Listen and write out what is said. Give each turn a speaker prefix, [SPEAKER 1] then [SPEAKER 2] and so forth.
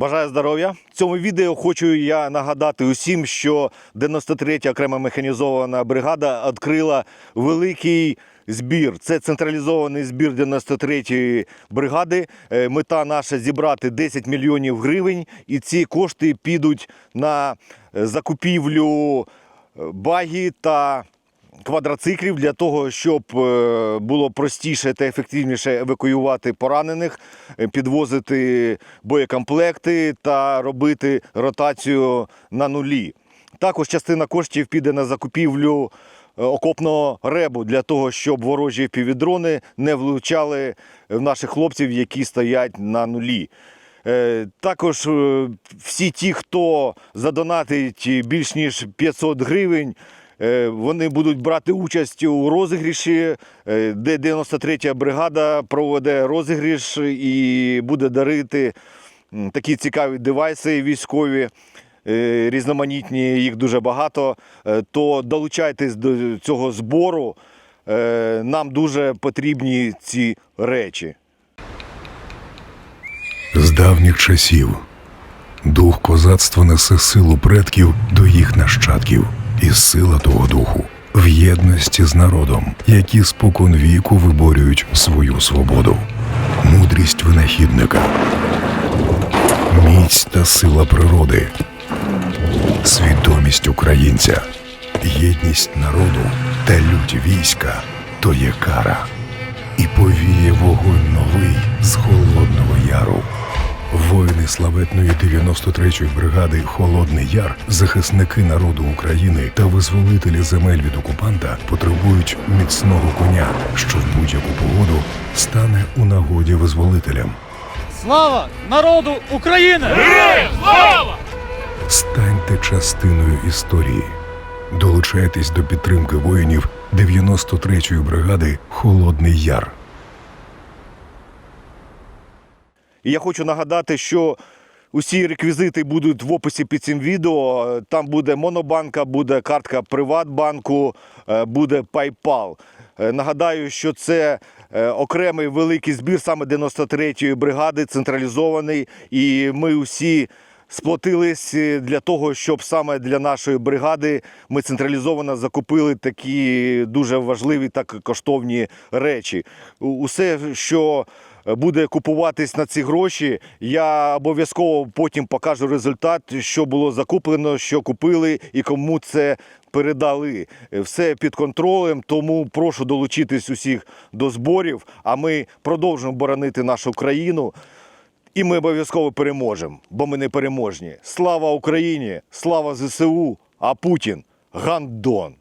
[SPEAKER 1] Бажаю здоров'я. В цьому відео хочу я нагадати усім, що 93-я окрема механізована бригада відкрила великий збір. Це централізований збір 93-ї бригади. Е, Мета наша зібрати 10 мільйонів гривень, і ці кошти підуть на е, закупівлю е, багі та квадроциклів для того, щоб е, було простіше та ефективніше евакуювати поранених, е, підвозити боєкомплекти та робити ротацію на нулі. Також частина коштів піде на закупівлю е, окопного ребу для того, щоб ворожі півдрони не влучали в наших хлопців, які стоять на нулі. Також всі ті, хто задонатить більш ніж 500 гривень, вони будуть брати участь у розігріші, е, де 93-я бригада проведе розігріш і буде дарити такі цікаві девайси військові. е, Різноманітні, їх дуже багато. Е, То долучайтесь до цього збору. Е, Нам дуже потрібні ці речі.
[SPEAKER 2] З давніх часів дух козацтва несе силу предків до їх нащадків, і сила того духу в єдності з народом, які спокон віку виборюють свою свободу, мудрість винахідника, міць та сила природи, свідомість українця, єдність народу та лють війська то є кара. І повіє вогонь новий з холодного яру. Славетної 93-ї бригади Холодний Яр, захисники народу України та визволителі земель від окупанта потребують міцного коня, що в будь-яку погоду стане у нагоді визволителям.
[SPEAKER 3] Слава народу України!
[SPEAKER 2] Станьте частиною історії. Долучайтесь до підтримки воїнів 93-ї бригади Холодний Яр.
[SPEAKER 1] І я хочу нагадати, що усі реквізити будуть в описі під цим відео. Там буде Монобанка, буде картка Приватбанку, е, буде PayPal. Е, Нагадаю, що це е, окремий великий збір саме 93-ї бригади, централізований. І ми усі сплотились для того, щоб саме для нашої бригади ми централізовано закупили такі дуже важливі та коштовні речі. Усе, що буде купуватись на ці гроші, я обов'язково потім покажу результат, що було закуплено, що купили і кому це передали. Все під контролем, тому прошу долучитись усіх до зборів. А ми продовжуємо боронити нашу країну. І ми обов'язково переможемо, бо ми не переможні. Слава Україні! Слава ЗСУ! А Путін гандон!